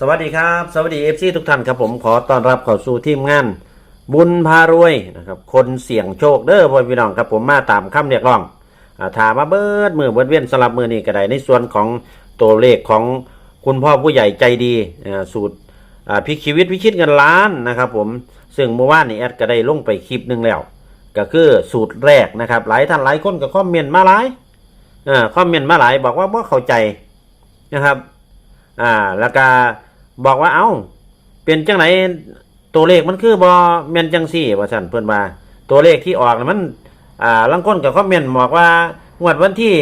สวัสดีครับ สวัสดีเอฟซีทุกท่านครับผมขอต้อนรับเข้าสู่ทีมงาน บุญพารวยนะครับคนเสี่ยงโชคเด้อพ่อพี่น้องครับผมมาตามคำเรียกร้องอาถามมาเบิดมือเบิดเวียนสลับมือนี่ก็ได้ในส่วนของตัวเลขของคุณพ่อผู้ใหญ่ใจดีสูตรพิกชีวิตพิชิตเงินล้านนะครับผมซึ่งเมื่อวานนี้แอดก็ได้ลงไปคลิปหนึ่งแล้ว ก็คือสูตรแรกนะครับ หลายท่านหลายคนก็คอมเมนต์มาหลายคอมเมนต์มาหลายบอกว่าว่าเข้าใจนะครับอ่าแล้วก็ บอกว่าเอ้าเป็นจังไหนตัวเลขมันคือบอแมนจังสี่ว่าสันเพื่อนว่าตัวเลขที่ออกน่ะมัน อ่าลังคนกับคอมเมนบอกว่างวดวันที่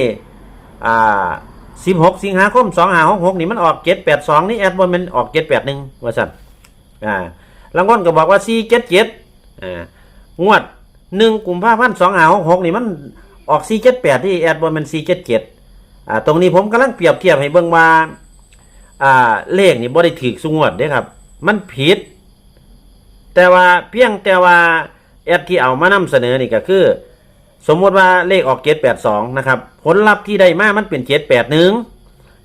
อ่าสิบหกสิงหาคมสองหาหกหกนี่มันออกเจ็ดแปดสองนี่แอดบอลมันออกเจ็ดแปดหนึ่งว่าสันอ่าลังคนก็บอกว่าสี่เจ็ดเจ็ดอ่างวดหนึ่งกุมภาพันธ์สองหาหกหกนี่มันออกสี่เจ็ดแปดที่แอดบอลมันสี่เจ็ดเจ็ดอ่าตรงนี้ผมกำลังเปรียบเทียบให้เบิ่งว่า อ่าเลขนี่บ่ได้ถือสุงวดเด้ครับ มันผิด แต่ว่าเพียงแต่ว่าแอดที่เอามานำเสนอนี่ก็คือ สมมติว่าเลขออกเจ็ดแปดสองนะครับ ผลลัพธ์ที่ได้มามันเป็นเจ็ดแปดหนึ่ง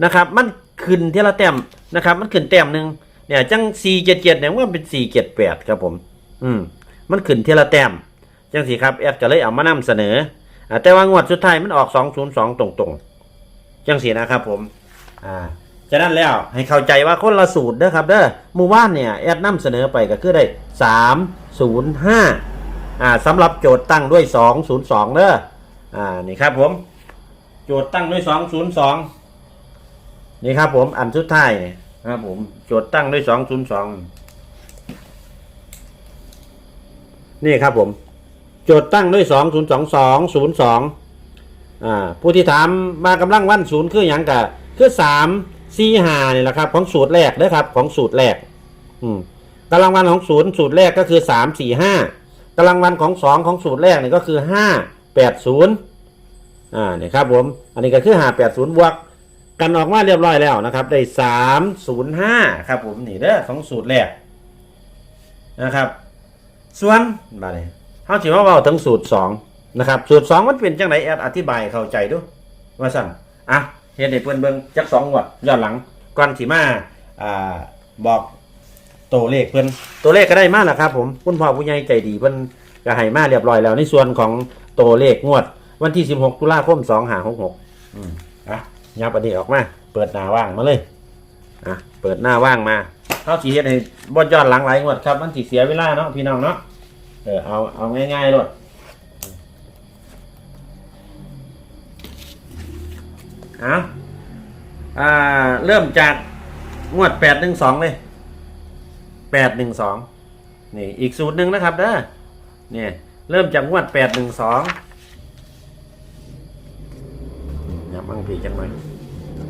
นะครับ มันขึ้นเท่าแต้มนะครับ มันขึ้นแต้มหนึ่งเนี่ยจังสี่เจ็ดเจ็ดเนี่ยมันเป็นสี่เจ็ดแปดครับผม อืมมันขึ้นเท่าแต้มจังสิครับแอดก็เลยเอามานำเสนอแต่ว่างวดสุดท้ายมันออกสองศูนย์สองตรงๆจังสี่นะครับผม อ่า ฉะนั้นแล้วให้เข้าใจว่าคนละสูตรเด้อครับเด้อหมู่บ้านเนี่ยแอดนำเสนอไปก็คือได้สามศูนย์ห้าอ่าสำหรับโจทย์ตั้งด้วยสองศูนย์สองเด้ออ่านี่ครับผม โจทย์ตั้งด้วยสองศูนย์สองนี่ครับผมอันสุดท้ายนี่ยครับผมโจทย์ตั้งด้วยสองศูนย์สองนี่ครับผม โจทย์ตั้งด้วยสองศูนย์สองสองศูนย์สองอ่าผู้ที่ถามมากำลังวันศูนย์คืออย่างกะคือสาม สี่ห้านี่แหละครับ ของสูตรแรกนะครับ ของสูตรแรก อืมกำลังวันของศูนย์สูตรแรกก็คือสามสี่ห้ากำลังวันของสองของสูตรแรกนี่ก็คือห้าแปดศูนย์อ่าเนี่ยครับผมอันนี้ก็คือห้าแปดศูนย์บวกกันออกมาเรียบร้อยแล้วนะครับ ได้สามศูนย์ห้าครับผมนี่เด้อของสูตรแรกนะครับ ส่วนบาดนี้เขาถือว่าเบาถึงสูตรสองนะครับ สูตรสองมันเป็นจังไหนแอดอธิบายเข้าใจดูว่าสั่นอะ เฮ็ดให้เพิ่นเบิ่งจักสองงวดย้อนหลังก่อนสิมาอ่าบอกตัวเลขเพิ่นตัวเลขก็ได้มาแล้วครับผมคุณพ่อผู้ใหญ่ใจดีเพิ่นก็ให้มาเรียบร้อยแล้ว ในส่วนของตัวเลขงวด วันที่ 16 ตุลาคม2566อืมอะยับอันนี้ออกมา เปิดหน้าว่างมาเลยอะเปิดหน้าว่างมาเขาสิเฮ็ดให้บ่ย้อนหลังหลายงวดครับ มันสิเสียเวลาเนาะพี่น้องเนาะเออเอาเอาง่ายๆเลย เอาอ่า เริ่มจากงวดแปดหนึ่งสองเลยแปดหนึ่งสองนี่ อีกสูตรหนึ่งนะครับเด้อเนี่ย เริ่มจากงวดแปดหนึ่งสองยับมั่งพีจังไหม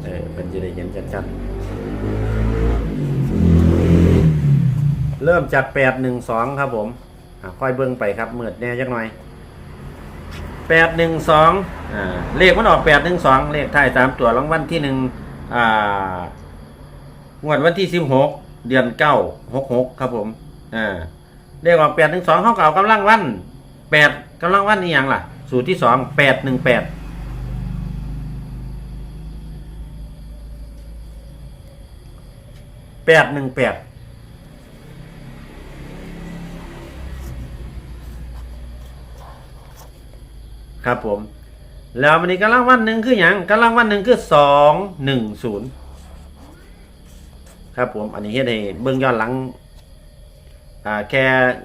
เออเป็นจะได้เห็นชัดๆเริ่มจากแปดหนึ่งสองครับผมค่อยเบิ้งไปครับเมือดแน่จักหน่อย แปดหนึ่งสองเลขมันออกแปดหนึ่งสองเลขท้ายสามตัวรางวัลที่หนึ่งงวดวันที่สิบหกเดือนเก้าหกหกครับผมเลขออกแปดหนึ่งสองเขาเก่ากำลังวันแปดกำลังวันนี่ยังล่ะ สูตรที่สองแปดหนึ่งแปดแปดหนึ่งแปด ครับผม แล้ววันนี้กำลังวันหนึ่งคืออย่างกำลังวันหนึ่งคือสองหนึ่งศูนย์ครับผมอันนี้เฮ็ดให้เบื้องย้อนหลังอ่าแค่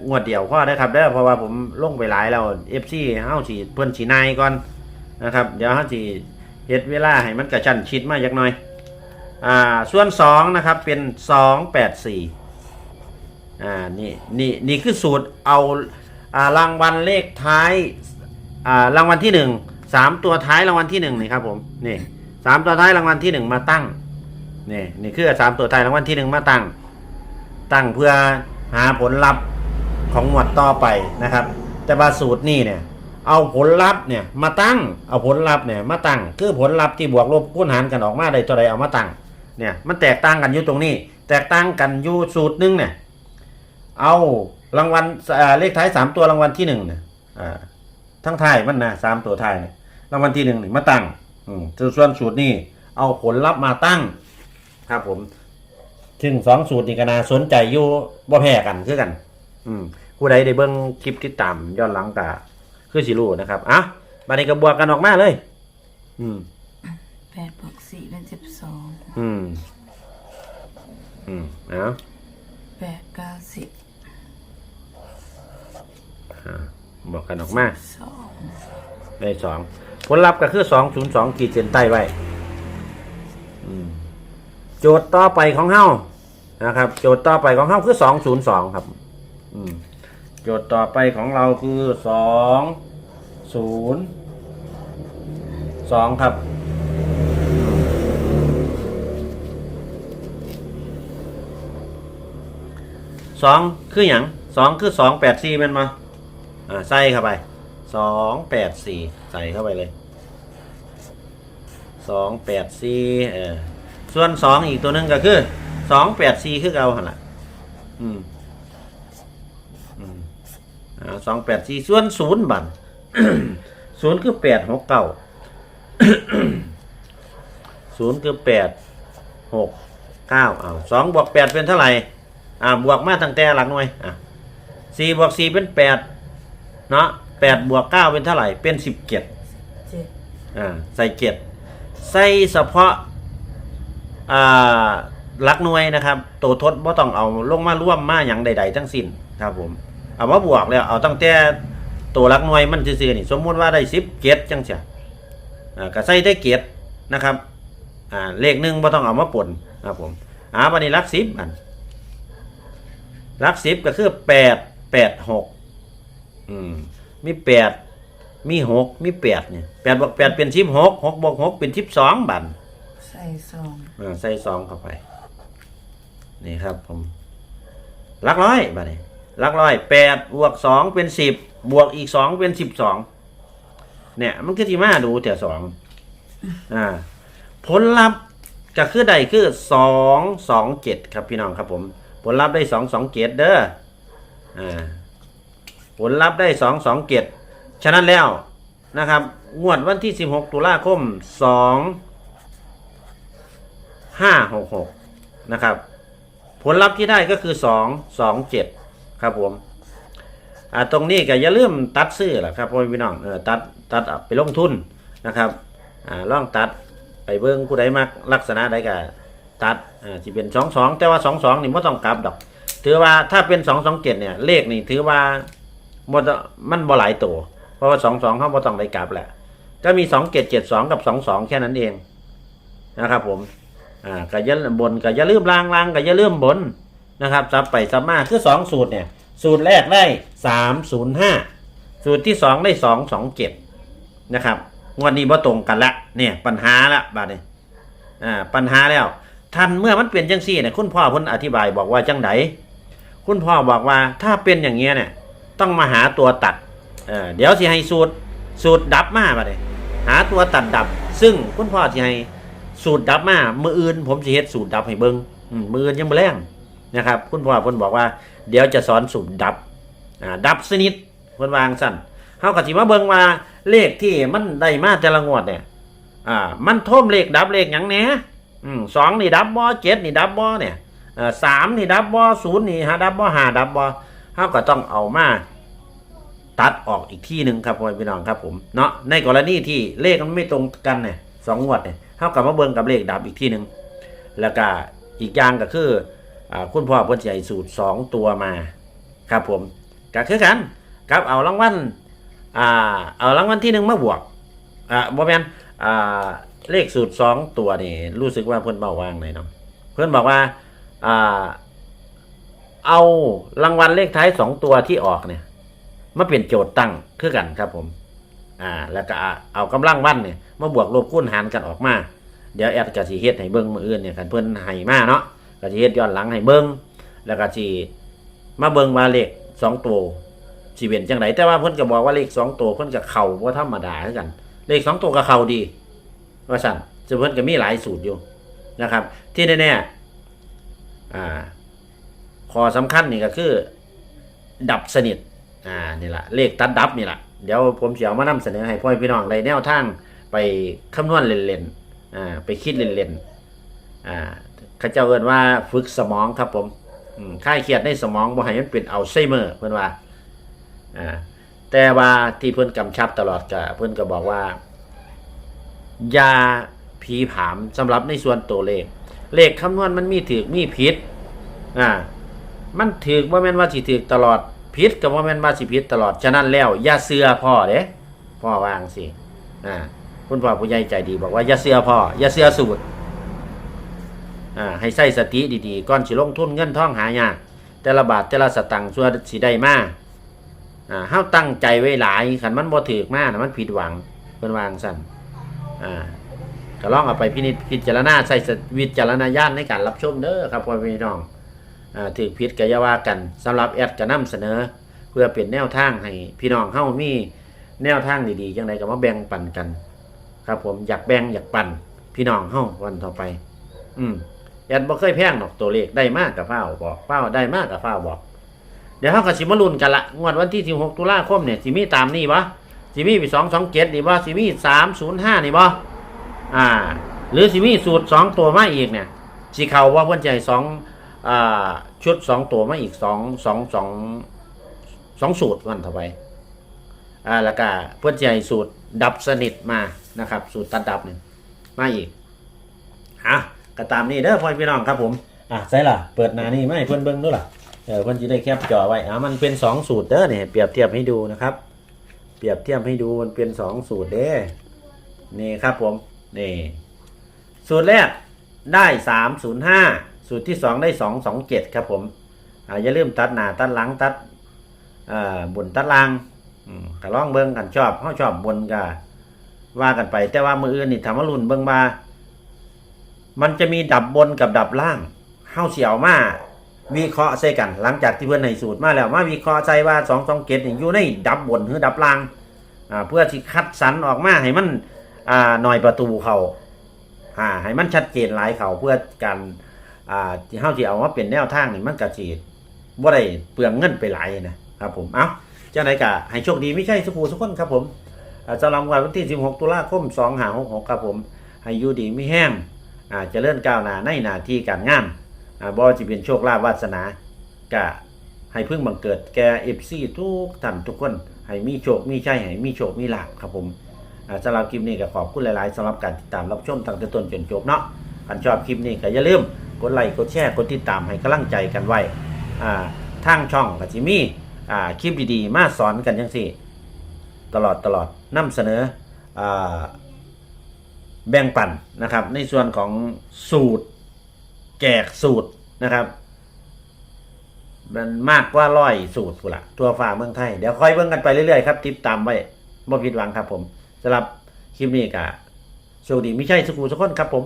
งวดเดียวพอได้ครับเด้อเพราะว่าผมลงไปหลายแล้วเอฟซีเฮาสิเพิ่นสีนายก่อนนะครับ เดี๋ยวเฮาสิเฮ็ดเวลาให้มันกระชั้นชิดมาจักหน่อยอ่าส่วนสองนะครับเป็นสองแปดสี่อ่านี่นี่นี่คือสูตรเอาอ่ารางวัลเลขท้าย อ่ารางวัลที่หนึ่งสามตัวท้ายรางวัลที่หนึ่งนี่ครับผมนี่สามตัวท้ายรางวัลที่หนึ่งมาตั้งนี่นี่คือสามตัวท้ายรางวัลที่หนึ่งมาตั้ง ตั้งเพื่อหาผลลัพธ์ของหมวดต่อไปนะครับ แต่ว่าสูตรนี่เนี่ย เอาผลลัพธ์เนี่ยมาตั้งเอาผลลัพธ์เนี่ยมาตั้ง คือผลลัพธ์ที่บวกลบคูณหารกันออกมาได้ตัวใดเอามาตั้งเนี่ยมันแตกต่างกันอยู่ตรงนี้ แตกต่างกันอยู่สูตรหนึงเนี่ยเอารางวัลเลขท้ายสามตัวรางวัลที่หนึ่งเนี่ยอ่า ทั้งไทายมันนะสามตัวไทายเนี่ยรางวัลที่หนึ่งนี่มาตั้ง อืมส่วนสูตรนี่เอาผลลัพธ์มาตั้ง ครับผม ซึ่งสองสูตรนี่ก็น่าสนใจอยู่บ่แพ้กันคือกัน อืมผู้ใดได้เบิ่งคลิปติดตามย้อนหลังก็คือสิรู้นะครับอะบัดนี้ก็บวกกันออกมาเลย อืมแปดบวกสี่เป็นสิบสองอืม อืมเอาแปดเก้าสิบอ่า บวกกันออกมาสองได้สองผลลัพธ์ก็คือสองศูนย์สองขีดเส้นใต้ไว้อืมโจทย์ต่อไปของเฮานะครับ โจทย์ต่อไปของเฮาคือสองศูนย์สองครับ อืมโจทย์ต่อไปของเราคือสองศูนย์สองครับสองคืออย่างสองคือสองแปดสี่เป็นมา อ่าใส่เข้าไปสองแปดสี่ใส่เข้าไปเลยสองแปดสี่เออส่วนสองอีกตัวหนึงก็คือสองแปดสี่คือเอาหันละอืมอืมอ่าสองแปดสี่ส่วนศูนย์บันศูนย์คือแปดหกเก้าศูนย์คือแปดหกเก้าเอาสองบวกแปดเป็นเท่าไหร่อ่าบวกมาตั้งแต่หลักหน่วยอะสี่บวกสี่เป็นแปด เนาะแปดบวกเก้าเป็นเท่าไหร่ เป็นสิบเจ็ดเจ็ดอ่าใส่เจ็ดใส่เฉพาะอ่าหลักหน่วยนะครับ ตัวทดบ่ต้องเอาลงมาร่วมมาอย่างใด ๆ ทั้งสิ้นครับผม เอามาบวกแล้วเอาตั้งแต่ตัวหลักหน่วยมันซื่อๆนี่ สมมุติว่าได้สิบเจ็ดจังเสียอ่าก็ใส่ได้เจ็ดนะครับอ่าเลขหนึ่งบ่ต้องเอามาปนครับผมอ่าบันนี้หลักสิบอันหลักสิบก็คือแปดแปดหก อืมมีแปดมีหกมีแปดเนี่ยแปดบวกแปดเป็นสิบหกหกบวกหกเป็นสิบสองบันใส่สองอ่าใส่สองเข้าไป นี่ครับผมหลักร้อยบัดนี้หลักร้อยแปดบวกสองเป็นสิบบวกอีกสองเป็นสิบสองเนี่ย มันคือที่มาดูแต่สองอ่า ผลลัพธ์ก็คือใดคือสองสองเจ็ดครับพี่น้องครับผม ผลลัพธ์ได้สองสองเจ็ดเด้ออ่า ผลลัพธ์ได้สองสองเจ็ดฉะนั้นแล้วนะครับ งวดวันที่สิบหกตุลาคมสองห้าหกหกนะครับ ผลลัพธ์ที่ได้ก็คือสองสองเจ็ดครับผมอ่าตรงนี้ก็อย่าลืมตัดซื้อแหละครับพ่อพี่น้องเออตัดตัดไปลงทุนนะครับอ่าลองตัดไปเบิ้งผู้ใดมักลักษณะใดก็ตัดอ่าที่เป็นสองสองแต่ว่าสองสองนี่ไม่ต้องกลับดอก ถือว่าถ้าเป็นสองสองเจ็ดเนี่ย เลขนี่ถือว่า บ่ตมันบ่หลายตัว เพราะว่าสองสองเขาบ่ต้องได้กลับแหละ ก็มีสองเจ็ดเจ็ดสองกับสองสองแค่นั้นเองนะครับ ผม อ่าก็อย่าบนก็อย่าลืมลางลางก็อย่าลืมบนนะครับซับไปซับมาคือสองสูตรเนี่ย สูตรแรกได้สามศูนย์ห้าสูตรที่สองได้สองสองเจ็ดนะครับงวดนี้บ่ตรงกันละเนี่ยปัญหาละบาดนี้อ่าปัญหาแล้วท่านเมื่อมันเป็นจังซี่เนี่ยคุณพ่อพิ่นอธิบายบอกว่าจังไดคุณพ่อบอกว่าถ้าเป็นอย่างเงี้ยเนี่ย ต้องมาหาตัวตัดเเดี๋ยวสิให้สูตรสูตรดับมาบาดนี้หาตัวตัดดับ ซึ่งคุณพ่อสิให้สูตรดับมามืออื่น ผมจะเฮ็ดสูตรดับให้เบิงอืมมืออื่นยังบ่แรงนะครับ คุณพ่อเพิ่นบอกว่า เดี๋ยวจะสอนสูตรดับดับสนิทเพิ่นวางสั่นเฮาก็สิมาเบิงว่าเลขที่มันได้มาแต่ละงวดเนี่ยอ่ามันท่มเลขดับเลขหยังแหน่อืมสองนี่ดับบ่เจ็ดนี่ดับบ่เนี่ยสามนี่ดับบ่ศูนย์นี่หาดับบ่หาดับบ่ เฮาก็ต้องเอามาตัดออกอีกที่หนึ่งครับพ่อพี่น้องครับผมเนาะในกรณีที่เลขมันไม่ตรงกันเนี่ยสองงวดเนี่ยเท่ากับมาเบิ่งกับเลขดับอีกที่หนึ่งแล้วก็อีกอย่างก็คืออคุณพ่อเพิ่นให้สูตรสองตัวมาครับผมก็คือกันกับเอารางวัลอ่าเอารางวัลที่หนึ่งมาบวกอ่าบ่แมนอ่าเลขสูตรสองตัวนี่รู้สึกว่าเพิ่อนเบาว่างเลยเนาะเพิ่อนบอกว่าอ่า เอารางวัลเลขท้ายสองตัวที่ออกเนี่ยมาเป็นโจทย์ตั้งคือกันครับผม อ่า แล้วก็เอากำลังวันเนี่ยมาบวกลบคูณหารกันออกมา เดี๋ยวแอดก็สิเฮ็ดให้เบิ่งมืออื่นเนี่ยกันเพิ่อนให้มาเนาะก็สิเฮ็ดย้อนหลังให้เบิ่งแล้วก็สิมาเบิ่งว่าเลขสองตัวสิเป็นจังไดแต่ว่าเพิ่อนก็บอกว่าเลขสองตัวเพิ่อนก็เข้าบ่ธรรมดาคือกัน เลขสองตัวก็เข้าดี ว่าซั่นซึ่งเพิ่อนก็มีหลายสูตรอยู่นะครับ ที่แน่ๆอ่า ข้อสำคัญนี่ก็คือ ดับสนิทอ่านี่แหละเลขตัดดับนี่แหละเดี๋ยวผมเสียวมานำเสนอให้พ่อพี่น้องในแนวทางไปคำนวณเล่นๆอ่าไปคิดเล่นๆอ่าเขาเจ้าเอิ้นว่าฝึกสมองครับผมอืมคลายเครียดในสมองบ่ให้มันเป็นอัลไซเมอร์เพิ่อนว่าอ่าแต่ว่าที่เพิ่อนกำชับตลอดก็เพิ่อนก็บอกว่า ยาผีผามสำหรับในส่วนตัวเลข เลขคำนวณมันมีถือมีผิดอ่า มันถือว่าแม่นว่าสิถือตลอดผิดกับว่าแม่นว่าสิผิดตลอดฉะนั้นแล้วอย่าเสือพ่อเด้พ่อวางสิอ่าคุณพ่อผู้ใหญ่ใจดีบอกว่าอย่าเสือพ่ออย่าเสือสูตรอ่าให้ใส่สติดีๆก่อนสิลงทุนเงินทองหายากแต่ละบาทแต่ละสตังค์ส่วนสิได้มาอ่าเฮาตั้งใจไว้หลายคันมันบ่ถือมากนะมันผิดหวังเพิ่นวางซั่นอ่าก็ลองเอาไปพินิจพิจารณาใส่สวิจารณญาณในการรับชมเด้อครับพ่อพี่น้องอ่า ถือพิษก็อย่าว่ากันสำหรับแอดก็นํเสนอ เพื่อเป็นแนวทางให้พี่น้องเฮามีแนวทางดีๆจังไดก็มาแบ่งปันกัน ครับผมอยากแบ่งอยากปันพี่น้องเฮาวันต่อไป อืมแอดบ่เคยแพงดอกตัวเลขได้มากกับฟ้าบอกฟ้าได้มากกับฟ้าบอก เดี๋ยวเฮาก็สิมาลุ้นกันละงวดวันที่16ตุลาคมเนี่ยสิมีตามนี้บ่สิมีไป227นี่บ่สิมี305นี่บ่อ่า หรือสิมีสูตรสองตัวมาอีกเนี่ยสิเขาว่าเพื่อนใจสอง อ่าชุดสองตัวมาอีกสองสองสองสองสูตรวันต่อไปอ่าแล้วก็เพื่อนใจสูตรดับสนิทมานะครับ สูตรตัดดับเนี่ยมาอีกอะก็ตามนี้เด้อพ่อพี่น้องครับผมอะใช่ล่ะ เปิดหนานี่ไม่เพื่อนเบิ้งด้วยล่ะเออเพื่อนจะได้แคปจอไว้อะมันเป็นสองสูตรเด้อเนี่ยเปรียบเทียบให้ดูนะครับ เปรียบเทียบให้ดูมันเป็นสองสูตรเด้นี่ครับผมนี่สูตรแรกได้สามศูนย์ห้า สูตรที่สองได้สองสองเจ็ดครับผมอ่าอย่าลืมตัดหน้าตัดหลังตัดอ่าบนตัดล่างอืมก็ลองเบิ้งกันชอบเขาชอบบนก็ว่ากันไป แต่ว่ามืออื่นนี่ทำว่ารุ่นเบิ้งมามันจะมีดับบนกับดับล่างเข้าเสียวมาวิเคราะห์ใส่กัน หลังจากที่เพื่อนในสูตรมาแล้วมาวิเคราะห์ใส่ว่าสองสองเจ็ดอยู่ในดับบนหรือดับล่างเพื่อที่คัดสรรออกมาให้มันหน่อยประตูเขาอ่าให้มันชัดเจนหลายเขาเพื่อการ อ่าที่เฮาสิเอามาเป็นแนวทางนี่มันก็สิบ่ได้เปลืองเงินไปหลายนะครับผมเอ้าจังไดก็ให้โชคดีไม่ใช่สุขูทุกคนครับผมอ่าสำหรับวันที่ 16 ตุลาคม2566ครับผมให้อยู่ดีไม่แห้งอ่าเจริญก้าวหน้าในหน้าที่การงานอ่าบ่สิเป็นโชคลาภวาสนาก็ให้พึ่งบังเกิดแก่ FC ทุกท่านทุกคน ให้มีโชค มีชัยให้มีโชค มีลาภครับผมอ่าสำหรับคลิปนี้ก็ขอบคุณหลาย ๆสำหรับการติดตามรับชมตั้งแต่ต้นจนจบเนาะกันชอบคลิปนี้ก็อย่าลืม ดไลค์กดแชร์กดติดตามให้กำลังใจกันไว้อ่าทางช่องก็จิมีอ่าคลิปดีๆ มาสอนกันยังสี่ ตลอดตลอดนำเสนออ่าแบ่งปันนะครับ ในส่วนของสูตรแจกสูตรนะครับมันมากกว่าร้อยสูตรกูละทั่วฟ้าเมืองไทย เดี๋ยวคอยเบิ่งกันไปเรื่อยๆครับ ติดตามไว้บ่ผิดหวังครับผมสำหรับคลิปนี้ก็โชคดีไม่ใช่สกูทุกคนครับผม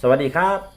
สวัสดีครับ